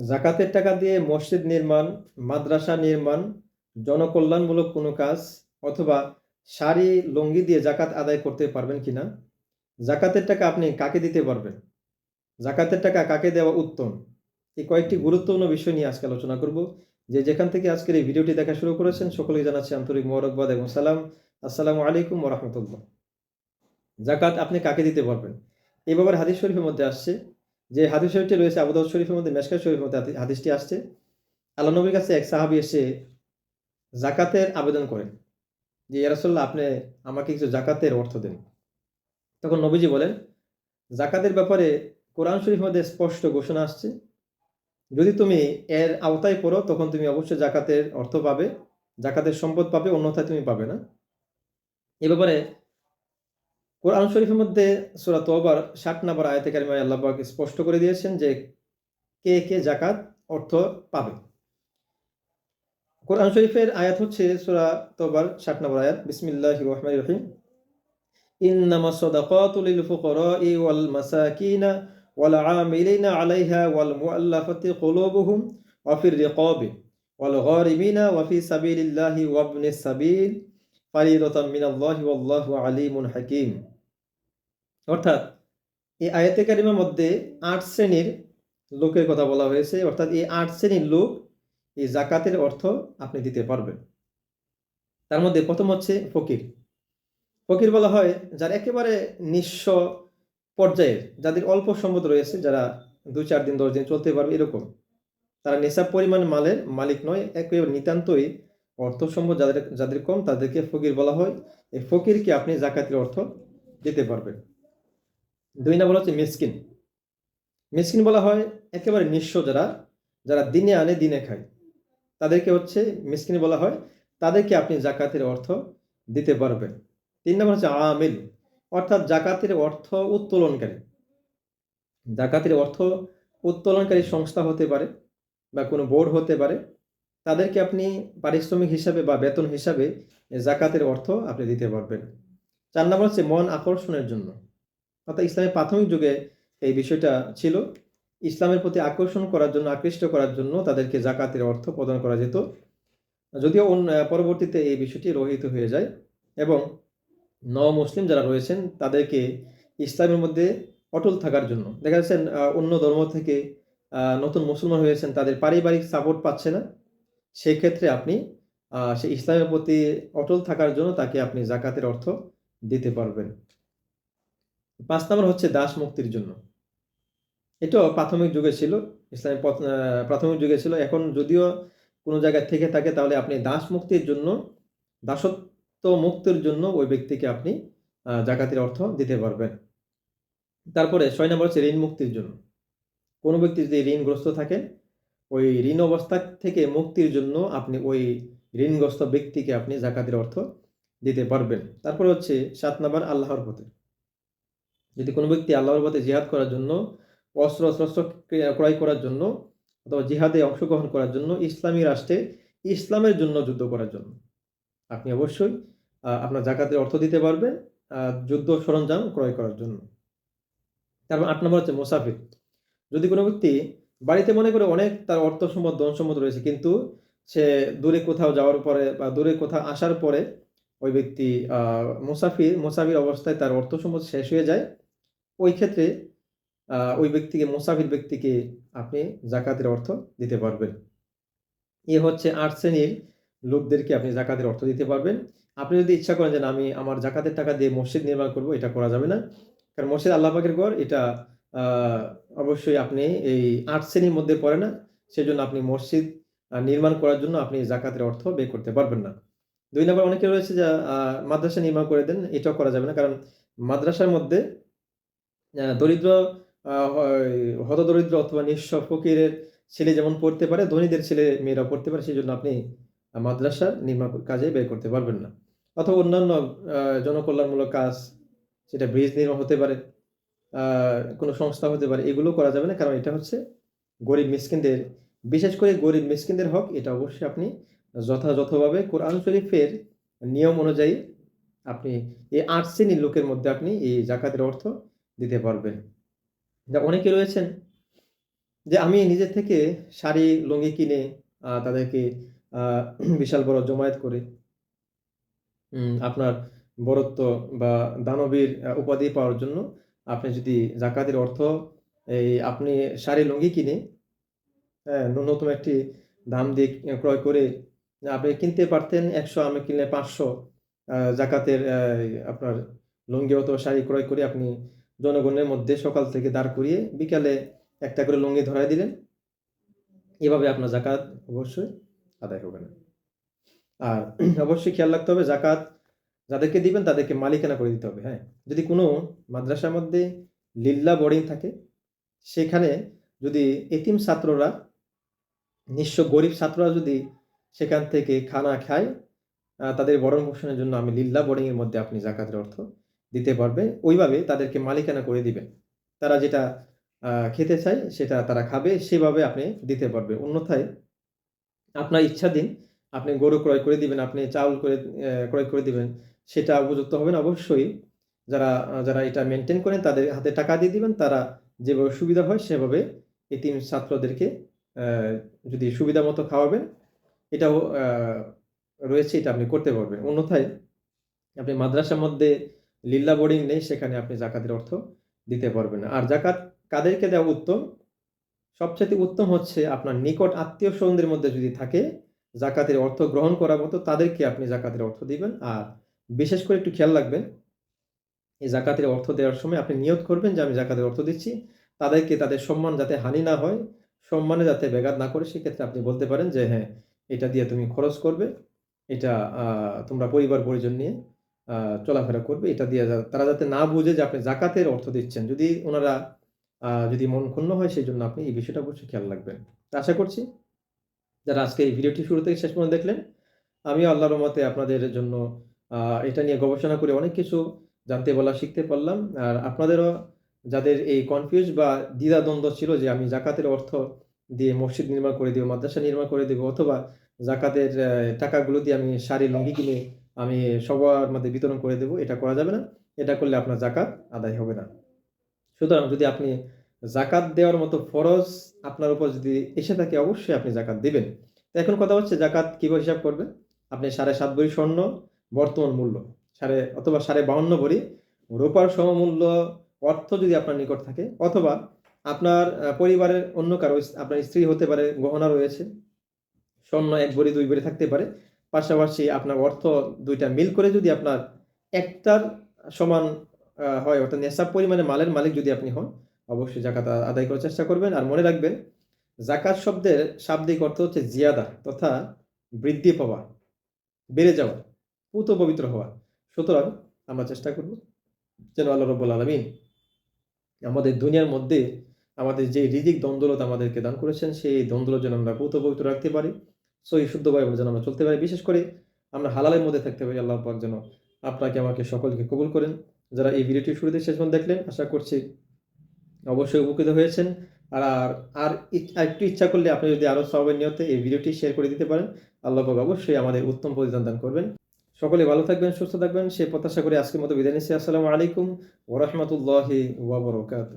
জাকাতের টাকা দিয়ে মসজিদ নির্মাণ, মাদ্রাসা নির্মাণ, জনকল্যাণমূলক কোনো কাজ অথবা শাড়ি, লুঙ্গি দিয়ে জাকাত আদায় করতে পারবেন কিনা জাকাতের টাকা আপনি কাকে দিতে পারবেন? জাকাতের টাকা কাকে দেওয়া উত্তম? এই কয়েকটি গুরুত্বপূর্ণ বিষয় নিয়ে আজকে আলোচনা করব। যে যেখান থেকে আজকের এই ভিডিওটি দেখা শুরু করেছেন সকলেই জানাচ্ছি আন্তরিক মোরকবাদ এবং সালাম। আসসালামু আলাইকুম রহমতুল্লাহ। জাকাত আপনি কাকে দিতে পারবেন? এই ব্যাপারে হাদিস শরীফের মধ্যে আসছে যে হাদিস শরীফটি রয়েছে আবুদাউদ শরীফের মধ্যে মেশকাত শরীফের মধ্যে হাদিসটি আসছে। আল্লাহ নবীর কাছে এক সাহাবি এসে জাকাতের আবেদন করেন যে ইয়ারসল্লাহ আপনি আমাকে কিছু জাকাতের অর্থ দেন। তখন নবীজি বলেন, জাকাতের ব্যাপারে কোরআন শরীফের মধ্যে স্পষ্ট ঘোষণা আসছে। যদি তুমি এর আওতায় পড়ো, তখন তুমি অবশ্যই জাকাতের অর্থ পাবে, জাকাতের সম্পদ পাবে, অন্যথায় তুমি পাবে না। এ ব্যাপারে কোরআন শরীফের মধ্যে সুরা তোবার ষাট নম্বর আয়তে কারিমায় আল্লাহ পাক স্পষ্ট করে দিয়েছেন যে কে কে জাকাত অর্থ পাবে। কোরআন শরীফের আয়াত হচ্ছে সুরা তোবার ষাট নম্বর আয়াত বিসমিল্লাহ রহমান রহিম। ইন্নামা সাদাকাতু লিল ফুকারাই ওয়াল মাসাকিনা ওয়াল আমিলিনা আলাইহা ওয়াল মুআল্লাফাতি কুলুবুহুম ওয়া ফির রিকাবি ওয়াল গারিমিনা ওয়া ফি সাবিলিল্লাহি ওয়া ইবনিস অর্থাৎ এই আয়াতে কারিমার মধ্যে আট শ্রেণির লোকের কথা বলা হয়েছে, অর্থাৎ এই আট শ্রেণির লোক এই জাকাতের অর্থ আপনি দিতে পারবেন। তার মধ্যে প্রথম হচ্ছে ফকির। ফকির বলা হয় যার একেবারে নিঃস্ব পর্যায়ের, যাদের অল্প সম্পদ রয়েছে, যারা দু চার দিন, দশ দিন চলতে পারবে এরকম। তারা নেশাব পরিমাণ মালের মালিক নয়, একেবারে নিতান্তই অর্থ সম্পদ যাদের যাদের কম, তাদেরকে ফকির বলা হয়। এই ফকিরকে আপনি জাকাতের অর্থ দিতে পারবেন। দুই নম্বর হচ্ছে মিসকিন। মিসকিন বলা হয় একেবারে নিঃস্ব যারা যারা দিনে আনে, দিনে খায়। তাদেরকে হচ্ছে মিসকিন বলা হয়, তাদেরকে আপনি জাকাতের অর্থ দিতে পারবেন। তিন নম্বর হচ্ছে আমিল, অর্থাৎ জাকাতের অর্থ উত্তোলনকারী। জাকাতের অর্থ উত্তোলনকারী সংস্থা হতে পারে বা কোনো বোর্ড হতে পারে, তাদেরকে আপনি পারিশ্রমিক হিসাবে বা বেতন হিসাবে জাকাতের অর্থ আপনি দিতে পারবেন। চার নম্বর হচ্ছে মন আকর্ষণের জন্য। অর্থাৎ ইসলামের প্রাথমিক যুগে এই বিষয়টা ছিল। ইসলামের প্রতি আকর্ষণ করার জন্য, আকৃষ্ট করার জন্য তাদেরকে জাকাতের অর্থ প্রদান করা যেত। যদিও পরবর্তীতে এই বিষয়টি রহিত হয়ে যায় এবং ন মুসলিম যারা রয়েছেন তাদেরকে ইসলামের মধ্যে অটল থাকার জন্য, দেখা যাচ্ছে অন্য ধর্ম থেকে নতুন মুসলমান হয়েছেন তাদের পারিবারিক সাপোর্ট পাচ্ছে না। সেই ক্ষেত্রে আপনি সেই ইসলামের প্রতি অটল থাকার জন্য তাকে আপনি জাকাতের অর্থ দিতে পারবেন। পাঁচ নম্বর হচ্ছে দাস মুক্তির জন্য। এটাও প্রাথমিক যুগে ছিল ইসলামের প্রাথমিক যুগে ছিল। এখন যদিও কোনো জায়গায় থেকে থাকে, তাহলে আপনি দাস মুক্তির জন্য, দাসত্ব মুক্তির জন্য ওই ব্যক্তিকে আপনি জাকাতের অর্থ দিতে পারবেন। তারপরে ছয় নম্বর হচ্ছে ঋণ মুক্তির জন্য। কোনো ব্যক্তি যদি ঋণগ্রস্ত থাকে, ওই ঋণ অবস্থা থেকে মুক্তির জন্য আপনি ওই ঋণগ্রস্ত ব্যক্তিকে আপনি জাকাতের অর্থ দিতে পারবেন। তারপরে হচ্ছে সাত নম্বর আল্লাহর পথে। যদি কোনো ব্যক্তি আল্লাহর পথে জিহাদ করার জন্য, অস্ত্র শস্ত্র ক্রয়- করার জন্য অথবা জিহাদে অংশগ্রহণ করার জন্য ইসলামী রাষ্ট্রে ইসলামের জন্য যুদ্ধ করার জন্য। আপনি অবশ্যই আপনার জাকাতের অর্থ দিতে পারবেন যুদ্ধ সরঞ্জাম ক্রয় করার জন্য। তারপর আট নম্বর হচ্ছে মোসাফির। যদি কোনো ব্যক্তি বাড়িতে মনে করে অনেক তার অর্থ সম্পদ ধন রয়েছে, কিন্তু সে দূরে কোথাও যাওয়ার পরে বা দূরে কোথাও আসার পরে ওই ব্যক্তি মুসাফির মুসাফির অবস্থায় তার অর্থ সম্পদ শেষ হয়ে যায় ওই ক্ষেত্রে ওই ব্যক্তিকে, মুসাফির ব্যক্তিকে আপনি জাকাতের অর্থ দিতে পারবেন। এ হচ্ছে আট শ্রেণির লোকদেরকে আপনি জাকাতের অর্থ দিতে পারবেন। আপনি যদি ইচ্ছা করেন যে আমি আমার জাকাতের টাকা দিয়ে মসজিদ নির্মাণ করব এটা করা যাবে না। কারণ মসজিদ আল্লাহ পাকের ঘর, এটা অবশ্যই আপনি এই আট শ্রেণির মধ্যে পড়ে না। সেজন্য আপনি মসজিদ নির্মাণ করার জন্য আপনি জাকাতের অর্থ ব্যয় করতে পারবেন না। দুই নম্বর অনেকে রয়েছে যে মাদ্রাসা নির্মাণ করে দেন, এটাও করা যাবে না। কারণ মাদ্রাসার মধ্যে দরিদ্র হতদরিদ্র অথবা নিঃস্ব ফকিরের ছেলে যেমন পড়তে পারে ধনীদের ছেলে মেয়েরা পড়তে পারে সেই জন্য আপনি আহ, মাদ্রাসা নির্মাণ কাজে ব্যয় করতে পারবেন না। অথবা অন্যান্য জনকল্যাণমূলক কাজ সেটা ব্রিজ নির্মাণ হতে পারে কোনো সংস্থা হতে পারে এগুলো করা যাবে না কারণ এটা হচ্ছে গরিব মিসকিনদের বিশেষ করে গরিব মিসকিনদের হক এটা অবশ্যই আপনি যথাযথভাবে কোরআন শরীফের নিয়ম অনুযায়ী আপনি এই আট শ্রেণির লোকের মধ্যে আপনি এই জাকাতের অর্থ দিতে পারবেন। যা অনেকে রয়েছেন যে আমি নিজে থেকে শাড়ি, লুঙ্গি কিনে তাদেরকে বিশাল বড় জমায়েত করে আপনার বরত্ব বা দানবীর উপাধি পাওয়ার জন্য আপনি যদি জাকাতের অর্থ, এই আপনি শাড়ি, লুঙ্গি কিনে হ্যাঁ ন্যূনতম একটি দাম দিয়ে ক্রয় করে আপনি কিনতে পারতেন একশো, আমি কিনলে পাঁচশো জাকাতের আপনার লুঙ্গি অথবা শাড়ি ক্রয় করে আপনি জনগণের মধ্যে সকাল থেকে দাঁড় করিয়ে বিকালে একটা করে লুঙ্গি ধরাই দিলেন। এভাবে আপনার জাকাত অবশ্যই আদায় হবে না। আর অবশ্যই খেয়াল রাখতে হবে, জাকাত যাদেরকে দিবেন তাদেরকে মালিকানা করে দিতে হবে হ্যাঁ। যদি কোনো মাদ্রাসার মধ্যে লিল্লা বোর্ডিং থাকে, সেখানে যদি এতিম ছাত্ররা, নিঃস্ব গরিব ছাত্ররা যদি সেখান থেকে খানা খায় তাদের বরণ পোষণের জন্য আমি লিল্লা বোর্ডিংয়ের মধ্যে আপনি জাকাতের অর্থ দিতে পারবে, ওইভাবে তাদেরকে মালিকানা করে দিবেন তারা যেটা খেতে চায় সেটা তারা খাবে, সেভাবে আপনি দিতে পারবে। অন্যথায় আপনার ইচ্ছাধীন আপনি গরু ক্রয় করে দিবেন, আপনি চাউল করে ক্রয় করে দিবেন, সেটা উপযুক্ত হবে না। অবশ্যই যারা যারা এটা মেনটেন করেন, তাদের হাতে টাকা দিয়ে দিবেন, তারা যেভাবে সুবিধা হয় সেভাবে এতিম ছাত্রদেরকে যদি সুবিধা মতো খাওয়াবেন, এটাও রয়েছে, এটা আপনি করতে পারবেন। অন্যথায় আপনি মাদ্রাসার মধ্যে লিল্লা বোর্ডিং নেই, সেখানে আপনি জাকাতের অর্থ দিতে পারবেন আর জাকাত কাদেরকে দেওয়া উত্তম? সবচেয়ে উত্তম হচ্ছে আপনার নিকট আত্মীয় স্বজনদের মধ্যে যদি থাকে, জাকাতের অর্থ গ্রহণ করার মতো, তাদেরকে আপনি জাকাতের অর্থ দিবেন। আর বিশেষ করে একটু খেয়াল রাখবেন, এই জাকাতের অর্থ দেওয়ার সময় আপনি নিয়ত করবেন যে আমি জাকাতের অর্থ দিচ্ছি। তাদেরকে তাদের সম্মান যাতে হানি না হয়, সম্মানে যাতে ব্যাঘাত না করে, সেক্ষেত্রে আপনি বলতে পারেন যে হ্যাঁ এটা দিয়ে তুমি খরচ করবে, এটা তোমরা পরিবার পরিজন নিয়ে চলাফেরা করবে। এটা দিয়ে তারা যাতে না বুঝে যে আপনি জাকাতের অর্থ দিচ্ছেন। যদি ওনারা যদি মন ক্ষুণ্ণ হয় সেই জন্য আপনি এই বিষয়টা অবশ্যই খেয়াল রাখবেন। আশা করছি যারা আজকে এই ভিডিওটি শুরু থেকে শেষ পর্যন্ত দেখলেন আমি আল্লাহর রহমতে আপনাদের জন্য এটা নিয়ে গবেষণা করে অনেক কিছু জানতে বলা, শিখতে পারলাম। আর আপনাদেরও যাদের এই কনফিউজ বা দ্বিধাদ্বন্দ্ব ছিল যে আমি জাকাতের অর্থ দিয়ে মসজিদ নির্মাণ করে দিব, মাদ্রাসা নির্মাণ করে দেবো, অথবা জাকাতের টাকাগুলো দিয়ে আমি শাড়ি লুঙ্গি কিনে আমি সবার মধ্যে বিতরণ করে দেবো, এটা করা যাবে না, এটা করলে আপনার জাকাত আদায় হবে না। সুতরাং যদি আপনি জাকাত দেওয়ার মতো ফরজ আপনার উপর যদি এসে থাকে, অবশ্যই আপনি জাকাত দিবেন। তো এখন কথা হচ্ছে জাকাত কীভাবে হিসাব করবে আপনি সাড়ে সাত ভরি স্বর্ণ, বর্তমান মূল্য, সাড়ে অথবা সাড়ে বাউন্ন ভরি রোপার সমমূল্য অর্থ যদি আপনার নিকট থাকে, অথবা আপনার পরিবারের অন্য কারও, আপনার স্ত্রী হতে পারে, গহনা রয়েছে, স্বর্ণ এক ভরি, দুই ভরি থাকতে পারে পাশাপাশি আপনার অর্থ দুইটা মিল করে যদি আপনার একটার সমান হয়, অর্থাৎ নেশাব পরিমাণে মালের মালিক যদি আপনি হন, অবশ্যই জাকাত আদায় করার চেষ্টা করবেন। আর মনে রাখবেন, জাকাত শব্দের শাব্দিক অর্থ হচ্ছে জিয়াদা তথা বৃদ্ধি পাওয়া, বেড়ে যাওয়া, পুত পবিত্র হওয়া। সুতরাং আমরা চেষ্টা করব যেন আল্লাহ রব্বুল আলমিন আমাদের দুনিয়ার মধ্যে আমাদের যে রিজিক দ্বন্দ্বলত আমাদেরকে দান করেছেন, সেই দ্বন্দ্বলত যেন আমরা পুত পবিত্র রাখতে পারি। সই শুদ্ধভাবে যেন আমরা চলতে পারি। বিশেষ করে আমরা হালালের মধ্যে থাকতে পারি, আল্লাহ পাক যেন আপনাকে, আমাকে সকলকে কবুল করেন। যারা এই ভিডিওটি শুরুতে শেষ পর্যন্ত দেখলেন, আশা করছি অবশ্যই উপকৃত হয়েছেন। আর আর আর একটু ইচ্ছা করলে আপনি যদি আরও সবাই নিয়তে এই ভিডিওটি শেয়ার করে দিতে পারেন, আল্লাহ পাক অবশ্যই আমাদের উত্তম প্রতিদান দান করবেন। সকলে ভালো থাকবেন, সুস্থ থাকবেন। সে প্রত্যাশা করে আজকের মতো বিদায় নিচ্ছি। আসসালামু আলাইকুম ওরহমতুল্লাহি ওয়াবরকাত